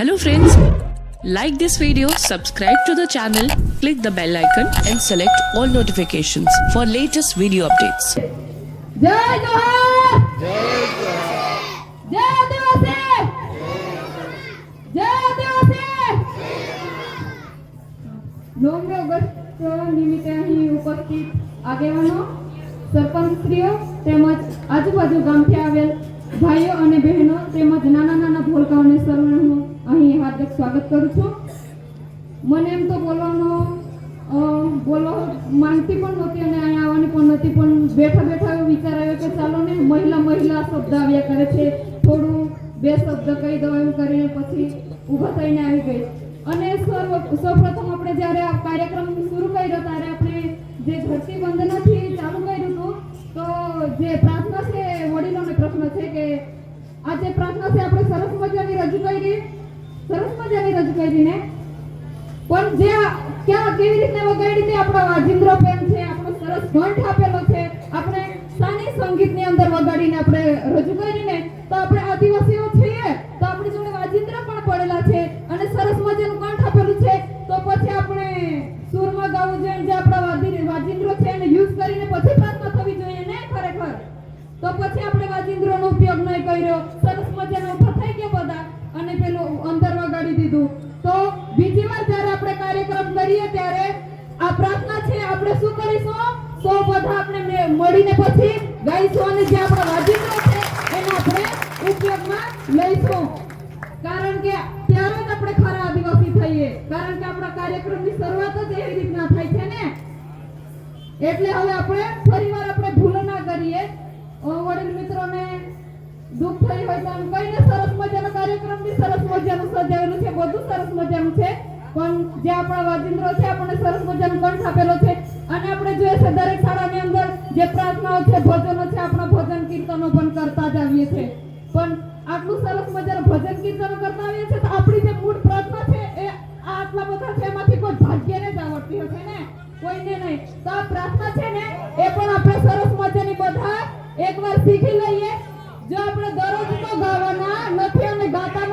Hello friends, like this video, subscribe to the channel, click the bell icon and select all notifications for latest video updates. ઉપસ્થિત આગેવાનો સરપંચશ્રીઓ તેમજ આજુબાજુ ગામથી આવેલ ભાઈઓ અને બહેનો તેમજ નાના નાના ભોલકાઓને સર્વનું હું અહીં હાર્દિક સ્વાગત કરું છું. મને એમ તો બોલવાનો બોલવા માંગતી પણ નહોતી અને અહીંયા આવવાની પણ નહોતી, પણ બેઠા બેઠા એવો વિચાર આવ્યો કે ચાલો ને મહિલા મહિલા શબ્દ આવ્યા કરે છે. થોડું બે શબ્દ કહી દઉં એમ કરીને પછી ઊભા થઈને આવી ગઈ. અને સર્વ, સૌપ્રથમ આપણે જ્યારે આ કાર્યક્રમ શરૂ કર્યો ત્યારે આપણે જે ધરતી વંદનાથી ચાલુ કર્યું હતું તો જે પ્રાર્થના છે વડીલોને પ્રશ્ન છે કે આ જે પ્રાર્થના છે, આપણે સરસ મજાની રજૂ કરી સરસ મજાની રજૂ કરી ને પણ જે ક્યાં કેવી રીતે વગાડી તે આપણો વાજિંદ્રો પેન છે, આપણો સરસ ઘંટ આપેલો છે, આપણે સ્થાનિક સંગીતની અંદર વગાડીને આપણે રજૂ કરીને, તો આપણે આદિવાસીઓ છીએ, તો આપણી જોડે વાજિંદ્ર પણ પડેલા છે અને સરસ મજાનું કંઠ આપેલું છે. તો પછી આપણે સુરમાં ગાવું જોઈએ જે આપણા વાજી- વાજિંદ્રો છે, એને યુઝ કરીને પછી પ્રાર્થના થવી જોઈએ ને ખરેખર? તો પછી આપણે વાજિંદ્રોનો ઉપયોગ નહીં કર્યો. સરસ ઊભો થઈ ગયો બધા અને પેલો અંદર વગાડી દીધું. તો બીજી વાર જ્યારે આપણે કાર્યક્રમ કરીએ ત્યારે આ પ્રાર્થના છે, આપણે શું કરીશું? સૌ બધા આપણે મળીને પછી ગાઈશું અને જે આપણા વાજિંત્રો છે, એને આપણે ઉપયોગમાં લઈશું. કારણ કે ત્યારે જ આપણે ખરા આદિવાસી થઈએ. કારણ કે આપણા કાર્યક્રમની શરૂઆત જ એવી રીતના થાય છે ને. એટલે હવે આપણે ફરીવાર આપણે ભૂલ ના કરીએ. વડીલ મિત્રોને દુઃખ થઈ હોય તો સજાવેલું છે, બધું સરસ મજાનું છે. પણ જે આપણા વાજિંદ્રો છે, આપણને સરસ મજાનો કંઠ આપેલો છે. અને આપણે જોઈએ છે, દરેક શાળાની અંદર જે પ્રાર્થનાઓ છે, ભજનો છે, આપણા ભજન કીર્તનો પણ કરતા જ આવીએ છે. પણ આટલું સરસ મજાનું ભજન કીર્તનો કરતા આવીએ છે, તો આપણી જે મૂળ પ્રાર્થના છે, એ આટલા બધા છે, એમાંથી કોઈ ભાગ્યને જ આવડતી હશે ને? કોઈને નહીં. તો આ પ્રાર્થના છે ને, એ પણ આપણે સરસ મજાની બધા એકવાર શીખી લઈએ. જો આપણે દરરોજ તો ગાવાના નથી અને ગાતા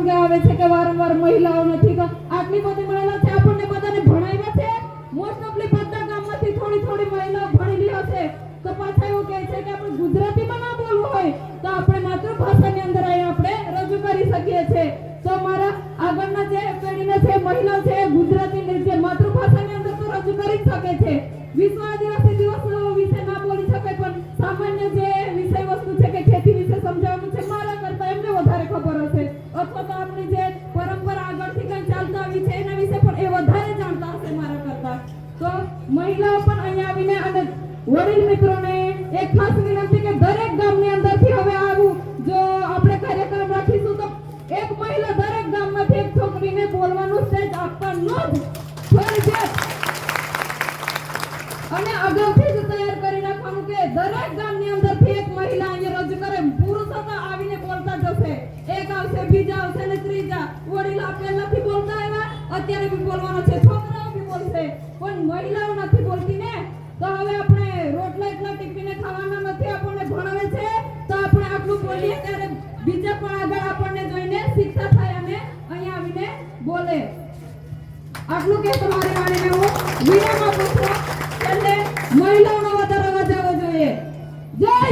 કે આવે છે કે વારંવાર મહિલાઓ નથી આટલી બધી મહિલા છે, આપણને બધાને ભણાવ્યા છે? મોસ્ટ ઓફલી બધા ગામમાંથી થોડી થોડી મહિલાઓ ભણેલી છે. તો પાછા એવું કહે છે કે આપણે ગુજરાતીમાં ના બોલવું હોય, તો આપણે માતૃભાષાની અંદર અહીંયા આપણે રજૂ કરી શકીએ છીએ. તો મારા આગળના જે પેઢીના છે, મહિલાઓ છે ગુજરાતી જે માતૃભાષાની અંદર તો રજૂ કરી શકે છે. વિશ્વ આદિવાસી દિવસ વિશે ના બોલી શકે પણ સામાન્ય જે વિષય વસ્તુ છે કે ખેતી વિશે સમજાવવાનું છે મહિલાઓ પણ અહીંયા આવીને અને વડીલ મિત્રોને એક ખાસ વિનંતી કે દરેક ગામની અંદરથી હવે આવું જો આપણે કાર્યક્રમ રાખીશું તો એક મહિલા દરેક ગામમાંથી એક છોકરીને બોલવાનું સ્ટેજ આપવાનું જ ફરજિયાત અને અગાઉથી જ તૈયાર કરી નાખવાનું કે દરેક ગામની અંદરથી એક મહિલા અહીંયા રજૂ કરે. પુરુષો તો આવીને બોલતા જશે. એક આવશે, બીજા આવશે ને ત્રીજા. વડીલ પહેલાથી બોલતા એવા અત્યારે પણ મહિલાઓ નથી બોલતી ને, તો હવે આપણે રોટલા એટલા ટીપીને ખાવાના નથી આપણને ભણાવે છે, તો આપણે આટલું બોલીએ ત્યારે બીજા પણ આગળ આપણને જોઈને શિક્ષા થાય અને અહીંયા આવીને બોલે. આટલું કે તમારી વાણીને હું વિરામ આપું છું. એટલે મહિલાઓનો વધારે આવવો જોઈએ. જય